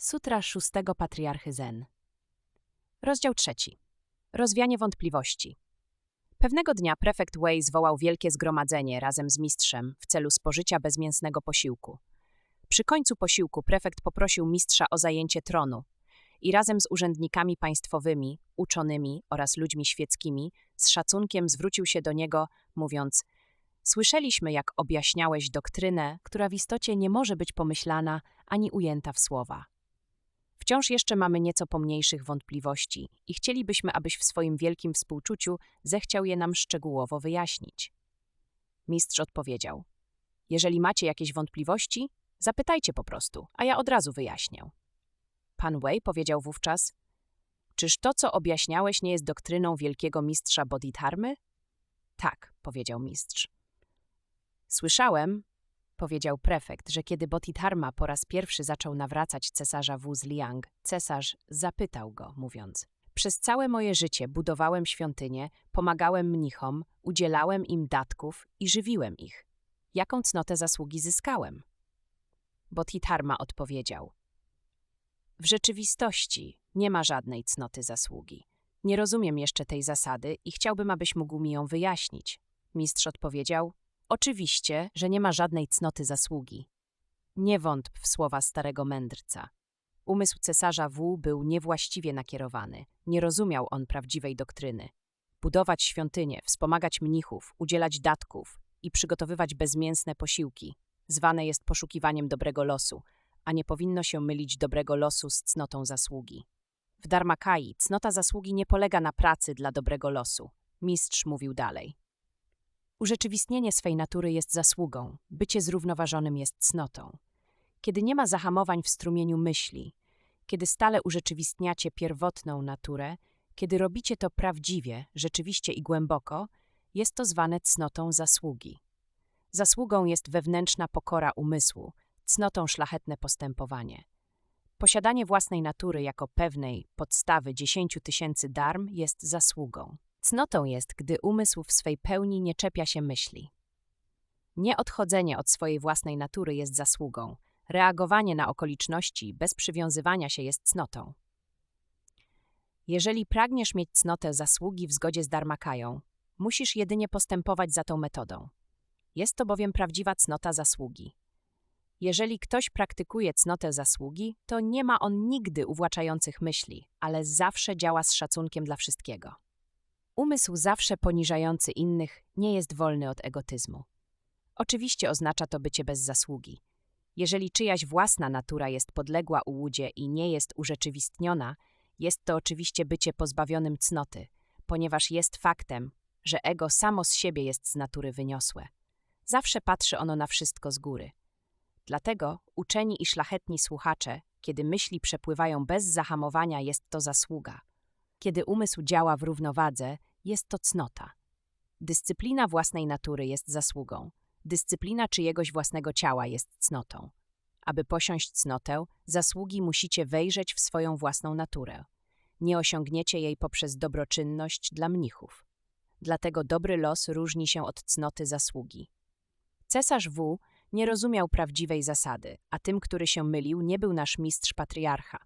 Sutra szóstego patriarchy Zen. Rozdział trzeci. Rozwianie wątpliwości. Pewnego dnia prefekt Wei zwołał wielkie zgromadzenie razem z mistrzem w celu spożycia bezmięsnego posiłku. Przy końcu posiłku prefekt poprosił mistrza o zajęcie tronu i razem z urzędnikami państwowymi, uczonymi oraz ludźmi świeckimi z szacunkiem zwrócił się do niego, mówiąc: Słyszeliśmy, jak objaśniałeś doktrynę, która w istocie nie może być pomyślana ani ujęta w słowa. Wciąż jeszcze mamy nieco pomniejszych wątpliwości i chcielibyśmy, abyś w swoim wielkim współczuciu zechciał je nam szczegółowo wyjaśnić. Mistrz odpowiedział: Jeżeli macie jakieś wątpliwości, zapytajcie po prostu, a ja od razu wyjaśnię. Pan Wei powiedział wówczas: Czyż to, co objaśniałeś, nie jest doktryną wielkiego mistrza Bodhidharmy? Tak, powiedział mistrz. Słyszałem, powiedział prefekt, że kiedy Bodhidharma po raz pierwszy zaczął nawracać cesarza Wu Zliang, cesarz zapytał go, mówiąc Przez całe moje życie budowałem świątynię, pomagałem mnichom, udzielałem im datków i żywiłem ich. Jaką cnotę zasługi zyskałem? Bodhidharma odpowiedział W rzeczywistości nie ma żadnej cnoty zasługi. Nie rozumiem jeszcze tej zasady i chciałbym, abyś mógł mi ją wyjaśnić. Mistrz odpowiedział Oczywiście, że nie ma żadnej cnoty zasługi. Nie wątp w słowa starego mędrca. Umysł cesarza W był niewłaściwie nakierowany, nie rozumiał on prawdziwej doktryny. Budować świątynie, wspomagać mnichów, udzielać datków i przygotowywać bezmięsne posiłki zwane jest poszukiwaniem dobrego losu, a nie powinno się mylić dobrego losu z cnotą zasługi. W Dharmakai cnota zasługi nie polega na pracy dla dobrego losu. Mistrz mówił dalej. Urzeczywistnienie swej natury jest zasługą, bycie zrównoważonym jest cnotą. Kiedy nie ma zahamowań w strumieniu myśli, kiedy stale urzeczywistniacie pierwotną naturę, kiedy robicie to prawdziwie, rzeczywiście i głęboko, jest to zwane cnotą zasługi. Zasługą jest wewnętrzna pokora umysłu, cnotą szlachetne postępowanie. Posiadanie własnej natury jako pewnej podstawy dziesięciu tysięcy darm jest zasługą. Cnotą jest, gdy umysł w swej pełni nie czepia się myśli. Nieodchodzenie od swojej własnej natury jest zasługą, reagowanie na okoliczności bez przywiązywania się jest cnotą. Jeżeli pragniesz mieć cnotę zasługi w zgodzie z Dharmakają, musisz jedynie postępować za tą metodą. Jest to bowiem prawdziwa cnota zasługi. Jeżeli ktoś praktykuje cnotę zasługi, to nie ma on nigdy uwłaczających myśli, ale zawsze działa z szacunkiem dla wszystkiego. Umysł zawsze poniżający innych nie jest wolny od egotyzmu. Oczywiście oznacza to bycie bez zasługi. Jeżeli czyjaś własna natura jest podległa ułudzie i nie jest urzeczywistniona, jest to oczywiście bycie pozbawionym cnoty, ponieważ jest faktem, że ego samo z siebie jest z natury wyniosłe. Zawsze patrzy ono na wszystko z góry. Dlatego uczeni i szlachetni słuchacze, kiedy myśli przepływają bez zahamowania, jest to zasługa. Kiedy umysł działa w równowadze, jest to cnota. Dyscyplina własnej natury jest zasługą. Dyscyplina czyjegoś własnego ciała jest cnotą. Aby posiąść cnotę, zasługi musicie wejrzeć w swoją własną naturę. Nie osiągniecie jej poprzez dobroczynność dla mnichów. Dlatego dobry los różni się od cnoty zasługi. Cesarz W nie rozumiał prawdziwej zasady, a tym, który się mylił, nie był nasz mistrz patriarcha.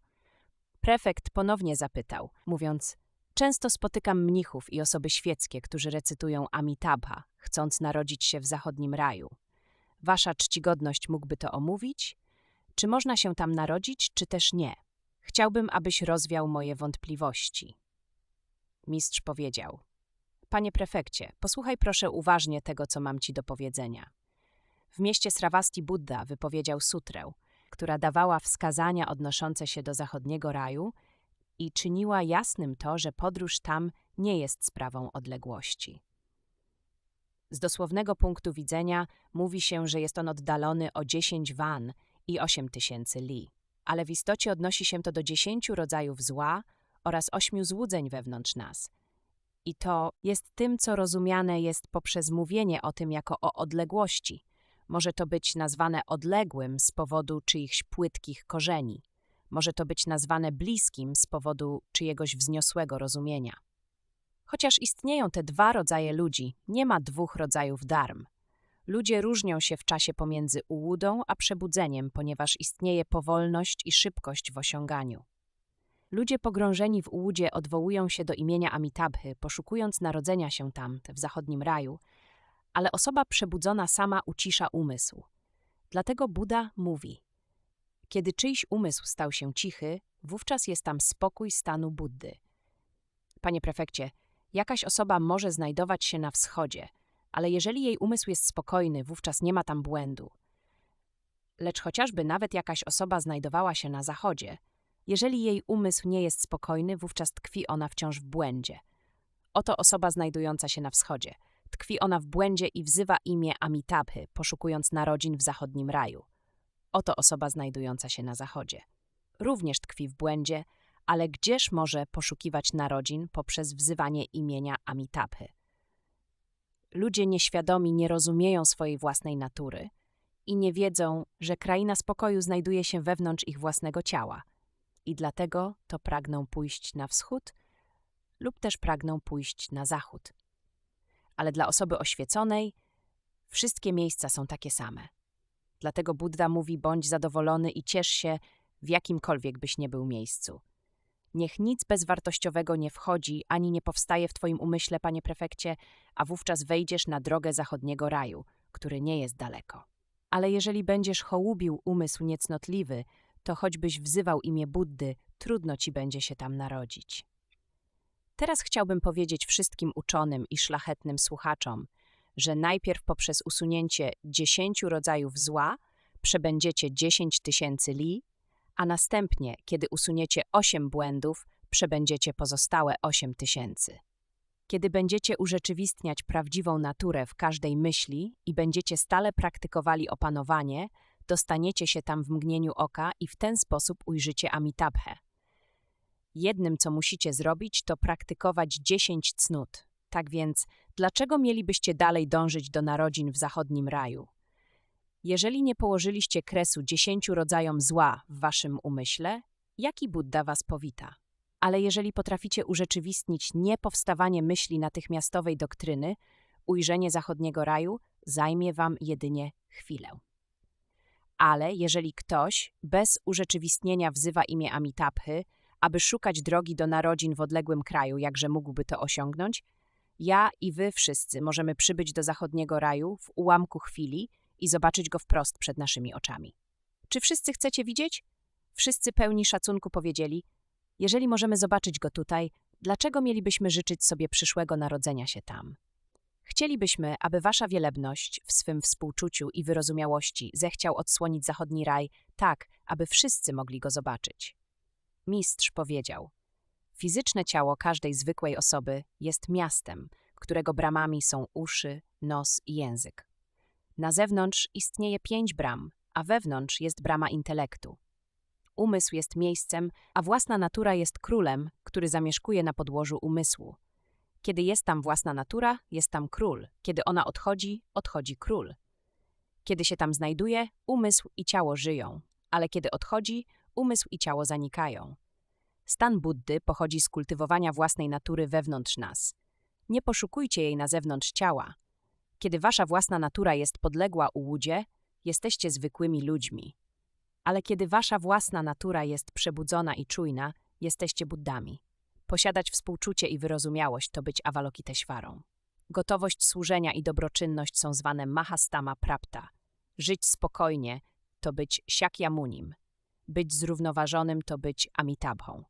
Prefekt ponownie zapytał, mówiąc: Często spotykam mnichów i osoby świeckie, którzy recytują Amitabha, chcąc narodzić się w zachodnim raju. Wasza czcigodność mógłby to omówić? Czy można się tam narodzić, czy też nie? Chciałbym, abyś rozwiał moje wątpliwości. Mistrz powiedział: Panie prefekcie, posłuchaj proszę uważnie tego, co mam ci do powiedzenia. W mieście Sravasti Buddha wypowiedział sutrę, która dawała wskazania odnoszące się do zachodniego raju i czyniła jasnym to, że podróż tam nie jest sprawą odległości. Z dosłownego punktu widzenia mówi się, że jest on oddalony o 10 wan i 8 tysięcy li, ale w istocie odnosi się to do dziesięciu rodzajów zła oraz ośmiu złudzeń wewnątrz nas. I to jest tym, co rozumiane jest poprzez mówienie o tym jako o odległości. Może to być nazwane odległym z powodu czyichś płytkich korzeni. Może to być nazwane bliskim z powodu czyjegoś wzniosłego rozumienia. Chociaż istnieją te dwa rodzaje ludzi, nie ma dwóch rodzajów darm. Ludzie różnią się w czasie pomiędzy ułudą a przebudzeniem, ponieważ istnieje powolność i szybkość w osiąganiu. Ludzie pogrążeni w ułudzie odwołują się do imienia Amitabhy, poszukując narodzenia się tam, w zachodnim raju, ale osoba przebudzona sama ucisza umysł. Dlatego Buddha mówi: Kiedy czyjś umysł stał się cichy, wówczas jest tam spokój stanu Buddy. Panie prefekcie, jakaś osoba może znajdować się na wschodzie, ale jeżeli jej umysł jest spokojny, wówczas nie ma tam błędu. Lecz chociażby nawet jakaś osoba znajdowała się na zachodzie, jeżeli jej umysł nie jest spokojny, wówczas tkwi ona wciąż w błędzie. Oto osoba znajdująca się na wschodzie. Tkwi ona w błędzie i wzywa imię Amitabhy, poszukując narodzin w zachodnim raju. Oto osoba znajdująca się na zachodzie. Również tkwi w błędzie, ale gdzież może poszukiwać narodzin poprzez wzywanie imienia Amitabhy? Ludzie nieświadomi nie rozumieją swojej własnej natury i nie wiedzą, że kraina spokoju znajduje się wewnątrz ich własnego ciała. I dlatego to pragną pójść na wschód lub też pragną pójść na zachód. Ale dla osoby oświeconej wszystkie miejsca są takie same. Dlatego Buddha mówi: bądź zadowolony i ciesz się w jakimkolwiek byś nie był miejscu. Niech nic bezwartościowego nie wchodzi ani nie powstaje w Twoim umyśle, panie prefekcie, a wówczas wejdziesz na drogę zachodniego raju, który nie jest daleko. Ale jeżeli będziesz hołubił umysł niecnotliwy, to choćbyś wzywał imię Buddy, trudno ci będzie się tam narodzić. Teraz chciałbym powiedzieć wszystkim uczonym i szlachetnym słuchaczom, że najpierw poprzez usunięcie dziesięciu rodzajów zła przebędziecie dziesięć tysięcy li, a następnie, kiedy usuniecie osiem błędów, przebędziecie pozostałe osiem tysięcy. Kiedy będziecie urzeczywistniać prawdziwą naturę w każdej myśli i będziecie stale praktykowali opanowanie, dostaniecie się tam w mgnieniu oka i w ten sposób ujrzycie Amitabhę. Jednym, co musicie zrobić, to praktykować dziesięć cnót. Tak więc, dlaczego mielibyście dalej dążyć do narodzin w zachodnim raju? Jeżeli nie położyliście kresu dziesięciu rodzajom zła w waszym umyśle, jaki Buddha was powita? Ale jeżeli potraficie urzeczywistnić niepowstawanie myśli natychmiastowej doktryny, ujrzenie zachodniego raju zajmie wam jedynie chwilę. Ale jeżeli ktoś bez urzeczywistnienia wzywa imię Amitabhy, aby szukać drogi do narodzin w odległym kraju, jakże mógłby to osiągnąć, ja i wy wszyscy możemy przybyć do zachodniego raju w ułamku chwili i zobaczyć go wprost przed naszymi oczami. Czy wszyscy chcecie widzieć? Wszyscy pełni szacunku powiedzieli: Jeżeli możemy zobaczyć go tutaj, dlaczego mielibyśmy życzyć sobie przyszłego narodzenia się tam? Chcielibyśmy, aby wasza wielebność w swym współczuciu i wyrozumiałości zechciał odsłonić zachodni raj tak, aby wszyscy mogli go zobaczyć. Mistrz powiedział: Fizyczne ciało każdej zwykłej osoby jest miastem, którego bramami są uszy, nos i język. Na zewnątrz istnieje pięć bram, a wewnątrz jest brama intelektu. Umysł jest miejscem, a własna natura jest królem, który zamieszkuje na podłożu umysłu. Kiedy jest tam własna natura, jest tam król. Kiedy ona odchodzi, odchodzi król. Kiedy się tam znajduje, umysł i ciało żyją, ale kiedy odchodzi, umysł i ciało zanikają. Stan Buddy pochodzi z kultywowania własnej natury wewnątrz nas. Nie poszukujcie jej na zewnątrz ciała. Kiedy wasza własna natura jest podległa ułudzie, jesteście zwykłymi ludźmi. Ale kiedy wasza własna natura jest przebudzona i czujna, jesteście Buddami. Posiadać współczucie i wyrozumiałość to być Avalokiteshwarą. Gotowość służenia i dobroczynność są zwane Mahastama Prapta. Żyć spokojnie to być Shakyamunim. Być zrównoważonym to być Amitabhą.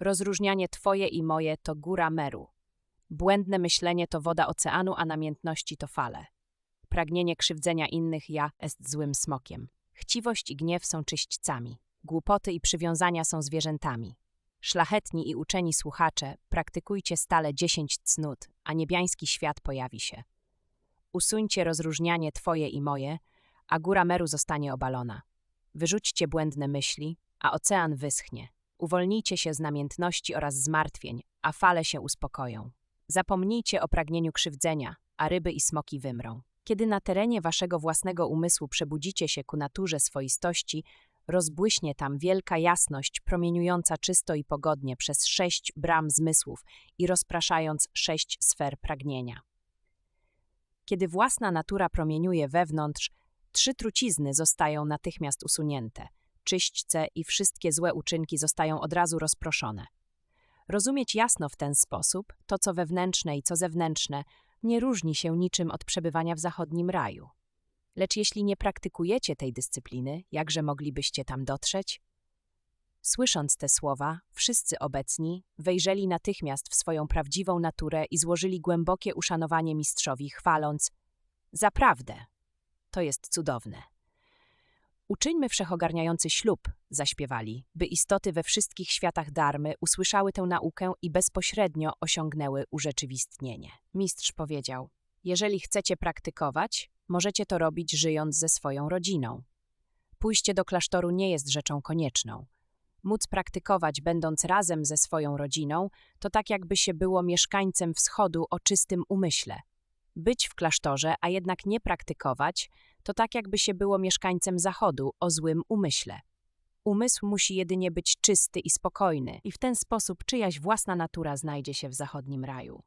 Rozróżnianie Twoje i moje to góra Meru. Błędne myślenie to woda oceanu, a namiętności to fale. Pragnienie krzywdzenia innych ja jest złym smokiem. Chciwość i gniew są czyśćcami. Głupoty i przywiązania są zwierzętami. Szlachetni i uczeni słuchacze, praktykujcie stale dziesięć cnót, a niebiański świat pojawi się. Usuńcie rozróżnianie Twoje i moje, a góra Meru zostanie obalona. Wyrzućcie błędne myśli, a ocean wyschnie. Uwolnijcie się z namiętności oraz zmartwień, a fale się uspokoją. Zapomnijcie o pragnieniu krzywdzenia, a ryby i smoki wymrą. Kiedy na terenie waszego własnego umysłu przebudzicie się ku naturze swoistości, rozbłyśnie tam wielka jasność promieniująca czysto i pogodnie przez sześć bram zmysłów i rozpraszając sześć sfer pragnienia. Kiedy własna natura promieniuje wewnątrz, trzy trucizny zostają natychmiast usunięte. Czyśćce i wszystkie złe uczynki zostają od razu rozproszone. Rozumieć jasno w ten sposób, to co wewnętrzne i co zewnętrzne, nie różni się niczym od przebywania w zachodnim raju. Lecz jeśli nie praktykujecie tej dyscypliny, jakże moglibyście tam dotrzeć? Słysząc te słowa, wszyscy obecni wejrzeli natychmiast w swoją prawdziwą naturę i złożyli głębokie uszanowanie mistrzowi, chwaląc: Zaprawdę, to jest cudowne. Uczyńmy wszechogarniający ślub, zaśpiewali, by istoty we wszystkich światach darmy usłyszały tę naukę i bezpośrednio osiągnęły urzeczywistnienie. Mistrz powiedział: Jeżeli chcecie praktykować, możecie to robić żyjąc ze swoją rodziną. Pójście do klasztoru nie jest rzeczą konieczną. Móc praktykować, będąc razem ze swoją rodziną, to tak jakby się było mieszkańcem wschodu o czystym umyśle. Być w klasztorze, a jednak nie praktykować, to tak jakby się było mieszkańcem zachodu o złym umyśle. Umysł musi jedynie być czysty i spokojny, i w ten sposób czyjaś własna natura znajdzie się w zachodnim raju.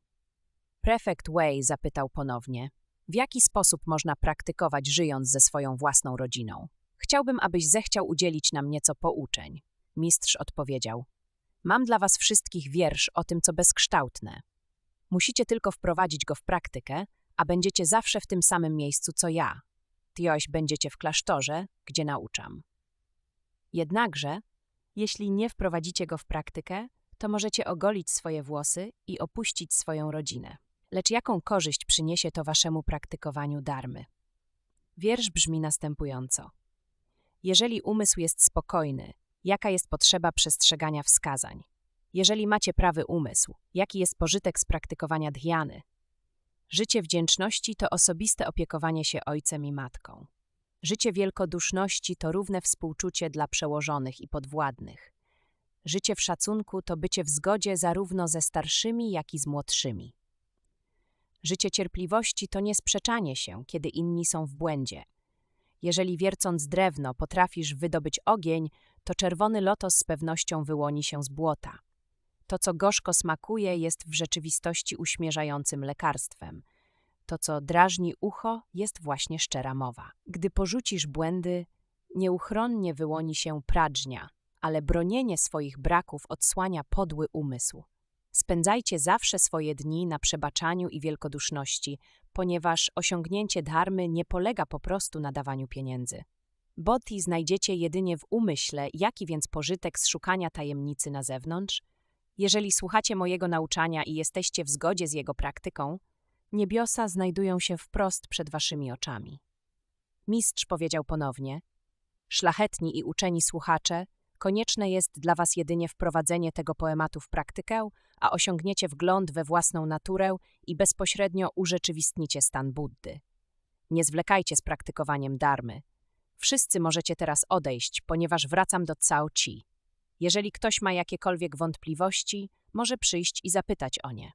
Prefekt Wei zapytał ponownie, w jaki sposób można praktykować żyjąc ze swoją własną rodziną? Chciałbym, abyś zechciał udzielić nam nieco pouczeń. Mistrz odpowiedział: Mam dla was wszystkich wiersz o tym, co bezkształtne. Musicie tylko wprowadzić go w praktykę, a będziecie zawsze w tym samym miejscu co ja. Tioś będziecie w klasztorze, gdzie nauczam. Jednakże, jeśli nie wprowadzicie go w praktykę, to możecie ogolić swoje włosy i opuścić swoją rodzinę. Lecz jaką korzyść przyniesie to waszemu praktykowaniu darmy? Wiersz brzmi następująco. Jeżeli umysł jest spokojny, jaka jest potrzeba przestrzegania wskazań? Jeżeli macie prawy umysł, jaki jest pożytek z praktykowania dhyany? Życie wdzięczności to osobiste opiekowanie się ojcem i matką. Życie wielkoduszności to równe współczucie dla przełożonych i podwładnych. Życie w szacunku to bycie w zgodzie zarówno ze starszymi, jak i z młodszymi. Życie cierpliwości to nie sprzeczanie się, kiedy inni są w błędzie. Jeżeli wiercąc drewno potrafisz wydobyć ogień, to czerwony lotos z pewnością wyłoni się z błota. To, co gorzko smakuje, jest w rzeczywistości uśmierzającym lekarstwem. To, co drażni ucho, jest właśnie szczera mowa. Gdy porzucisz błędy, nieuchronnie wyłoni się pradżnia, ale bronienie swoich braków odsłania podły umysł. Spędzajcie zawsze swoje dni na przebaczaniu i wielkoduszności, ponieważ osiągnięcie dharmy nie polega po prostu na dawaniu pieniędzy. Bodhi znajdziecie jedynie w umyśle, jaki więc pożytek z szukania tajemnicy na zewnątrz? Jeżeli słuchacie mojego nauczania i jesteście w zgodzie z jego praktyką, niebiosa znajdują się wprost przed waszymi oczami. Mistrz powiedział ponownie: Szlachetni i uczeni słuchacze, konieczne jest dla was jedynie wprowadzenie tego poematu w praktykę, a osiągniecie wgląd we własną naturę i bezpośrednio urzeczywistnicie stan Buddy. Nie zwlekajcie z praktykowaniem darmy. Wszyscy możecie teraz odejść, ponieważ wracam do Cao Chi. Jeżeli ktoś ma jakiekolwiek wątpliwości, może przyjść i zapytać o nie.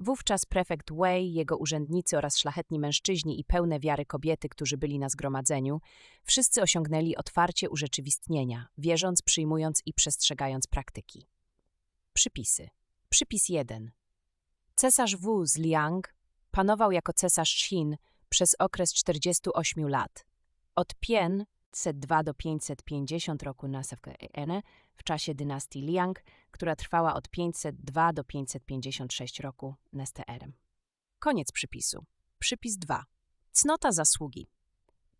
Wówczas prefekt Wei, jego urzędnicy oraz szlachetni mężczyźni i pełne wiary kobiety, którzy byli na zgromadzeniu, wszyscy osiągnęli otwarcie urzeczywistnienia, wierząc, przyjmując i przestrzegając praktyki. Przypisy. Przypis 1. Cesarz Wu z Liang panował jako cesarz Xin przez okres 48 lat. Od Pien 502 do 550 roku Nasafkene w czasie dynastii Liang, która trwała od 502 do 556 roku NSTR. Koniec przypisu. Przypis 2. Cnota zasługi.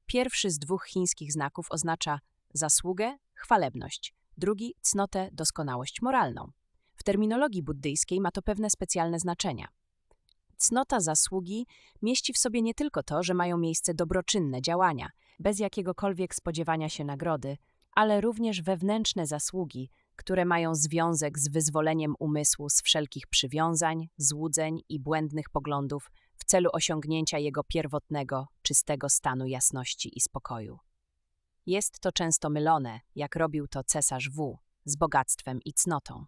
Pierwszy z dwóch chińskich znaków oznacza zasługę, chwalebność, drugi cnotę, doskonałość moralną. W terminologii buddyjskiej ma to pewne specjalne znaczenia. Cnota zasługi mieści w sobie nie tylko to, że mają miejsce dobroczynne działania – bez jakiegokolwiek spodziewania się nagrody, ale również wewnętrzne zasługi, które mają związek z wyzwoleniem umysłu z wszelkich przywiązań, złudzeń i błędnych poglądów w celu osiągnięcia jego pierwotnego, czystego stanu jasności i spokoju. Jest to często mylone, jak robił to cesarz W, z bogactwem i cnotą.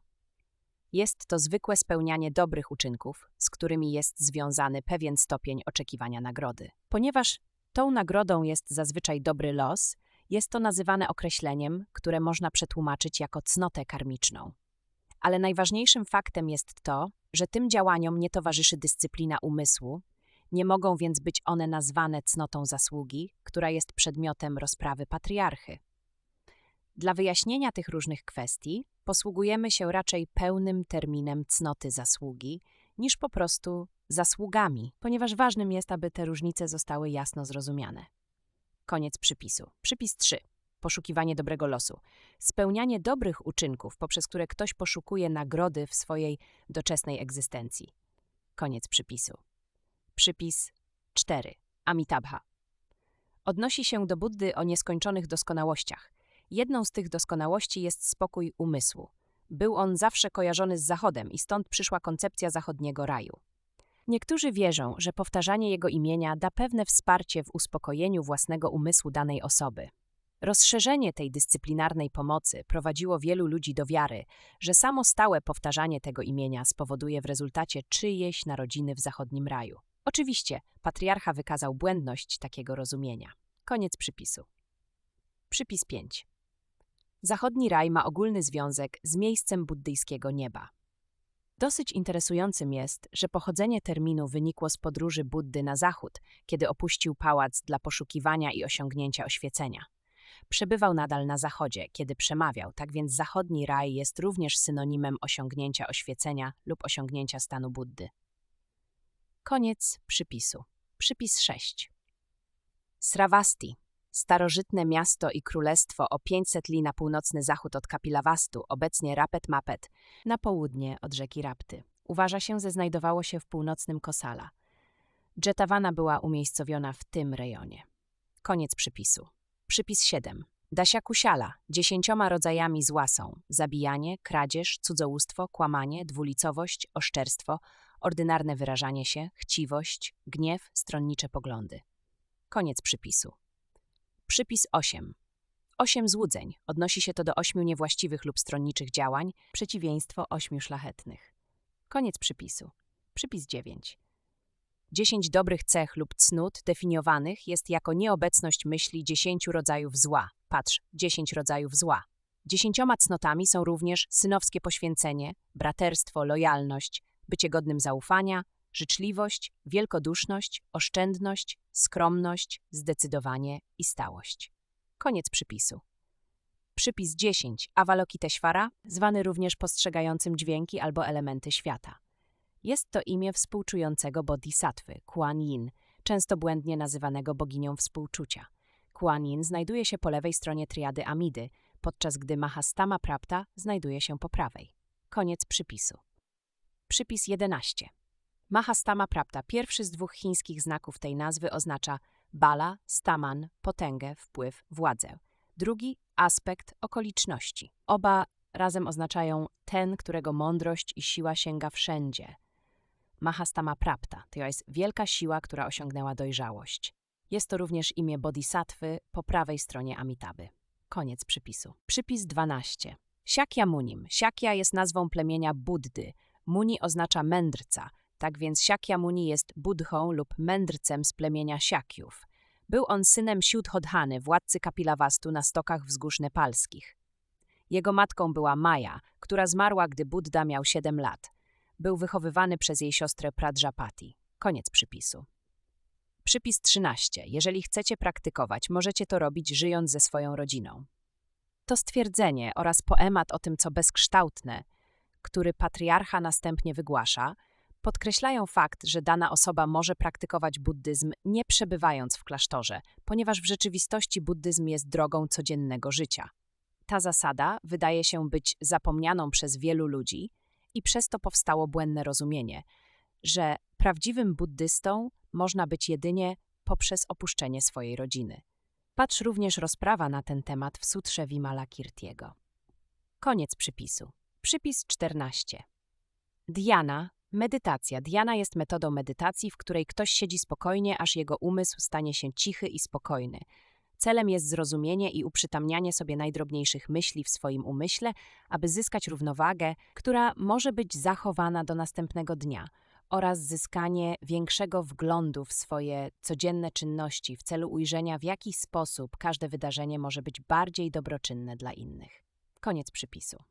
Jest to zwykłe spełnianie dobrych uczynków, z którymi jest związany pewien stopień oczekiwania nagrody. Ponieważ Tą nagrodą jest zazwyczaj dobry los, jest to nazywane określeniem, które można przetłumaczyć jako cnotę karmiczną. Ale najważniejszym faktem jest to, że tym działaniom nie towarzyszy dyscyplina umysłu, Nie mogą więc być one nazwane cnotą zasługi, która jest przedmiotem rozprawy patriarchy. Dla wyjaśnienia tych różnych kwestii posługujemy się raczej pełnym terminem cnoty zasługi niż po prostu zasługami, ponieważ ważnym jest, aby te różnice zostały jasno zrozumiane. Koniec przypisu. Przypis 3. Poszukiwanie dobrego losu. Spełnianie dobrych uczynków, poprzez które ktoś poszukuje nagrody w swojej doczesnej egzystencji. Koniec przypisu. Przypis 4. Amitabha. Odnosi się do Buddy o nieskończonych doskonałościach. Jedną z tych doskonałości jest spokój umysłu. Był on zawsze kojarzony z Zachodem i stąd przyszła koncepcja zachodniego raju. Niektórzy wierzą, że powtarzanie jego imienia da pewne wsparcie w uspokojeniu własnego umysłu danej osoby. Rozszerzenie tej dyscyplinarnej pomocy prowadziło wielu ludzi do wiary, że samo stałe powtarzanie tego imienia spowoduje w rezultacie czyjeś narodziny w zachodnim raju. Oczywiście, patriarcha wykazał błędność takiego rozumienia. Koniec przypisu. Przypis 5. Zachodni raj ma ogólny związek z miejscem buddyjskiego nieba. Dosyć interesującym jest, że pochodzenie terminu wynikło z podróży Buddy na zachód, kiedy opuścił pałac dla poszukiwania i osiągnięcia oświecenia. Przebywał nadal na zachodzie, kiedy przemawiał, tak więc zachodni raj jest również synonimem osiągnięcia oświecenia lub osiągnięcia stanu Buddy. Koniec przypisu. Przypis 6. Sravasti starożytne miasto i królestwo o 500 li na północny zachód od Kapilavastu, obecnie Rapet Mapet, na południe od rzeki Rapty. Uważa się, że znajdowało się w północnym Kosala. Jetawana była umiejscowiona w tym rejonie. Koniec przypisu. Przypis 7. Dasia Kusiala. Dziesięcioma rodzajami zła są zabijanie, kradzież, cudzołóstwo, kłamanie, dwulicowość, oszczerstwo, ordynarne wyrażanie się, chciwość, gniew, stronnicze poglądy. Koniec przypisu. Przypis 8. Osiem złudzeń. Odnosi się to do ośmiu niewłaściwych lub stronniczych działań, przeciwieństwo ośmiu szlachetnych. Koniec przypisu. Przypis 9. Dziesięć dobrych cech lub cnót definiowanych jest jako nieobecność myśli dziesięciu rodzajów zła. Patrz, dziesięć rodzajów zła. Dziesięcioma cnotami są również synowskie poświęcenie, braterstwo, lojalność, bycie godnym zaufania, życzliwość, wielkoduszność, oszczędność, skromność, zdecydowanie i stałość. Koniec przypisu. Przypis 10 Avalokiteshvara, zwany również postrzegającym dźwięki albo elementy świata. Jest to imię współczującego bodhisattwy, Kuan Yin, często błędnie nazywanego boginią współczucia. Kuan Yin znajduje się po lewej stronie triady Amidy, podczas gdy Mahastama Prapta znajduje się po prawej. Koniec przypisu. Przypis 11. Mahastama Prapta, pierwszy z dwóch chińskich znaków tej nazwy, oznacza bala, staman, potęgę, wpływ, władzę. Drugi aspekt okoliczności. Oba razem oznaczają ten, którego mądrość i siła sięga wszędzie. Mahastama Prapta to jest wielka siła, która osiągnęła dojrzałość. Jest to również imię bodhisattwy po prawej stronie Amitaby. Koniec przypisu. Przypis 12. Siakya Munim. Siakya jest nazwą plemienia Buddy. Muni oznacza mędrca, tak więc Shakyamuni jest budhą lub mędrcem z plemienia Siakiów. Był on synem Siudhodhany, władcy Kapilavastu na stokach wzgórz nepalskich. Jego matką była Maja, która zmarła, gdy Buddha miał 7 lat. Był wychowywany przez jej siostrę Prajapati. Koniec przypisu. Przypis 13. Jeżeli chcecie praktykować, możecie to robić żyjąc ze swoją rodziną. To stwierdzenie oraz poemat o tym, co bezkształtne, który patriarcha następnie wygłasza, podkreślają fakt, że dana osoba może praktykować buddyzm nie przebywając w klasztorze, ponieważ w rzeczywistości buddyzm jest drogą codziennego życia. Ta zasada wydaje się być zapomnianą przez wielu ludzi i przez to powstało błędne rozumienie, że prawdziwym buddystą można być jedynie poprzez opuszczenie swojej rodziny. Patrz również rozprawa na ten temat w Sutrze Vimalakirtiego. Koniec przypisu. Przypis 14. Diana Medytacja. Diana jest metodą medytacji, w której ktoś siedzi spokojnie, aż jego umysł stanie się cichy i spokojny. Celem jest zrozumienie i uprzytamnianie sobie najdrobniejszych myśli w swoim umyśle, aby zyskać równowagę, która może być zachowana do następnego dnia, oraz zyskanie większego wglądu w swoje codzienne czynności w celu ujrzenia, w jaki sposób każde wydarzenie może być bardziej dobroczynne dla innych. Koniec przypisu.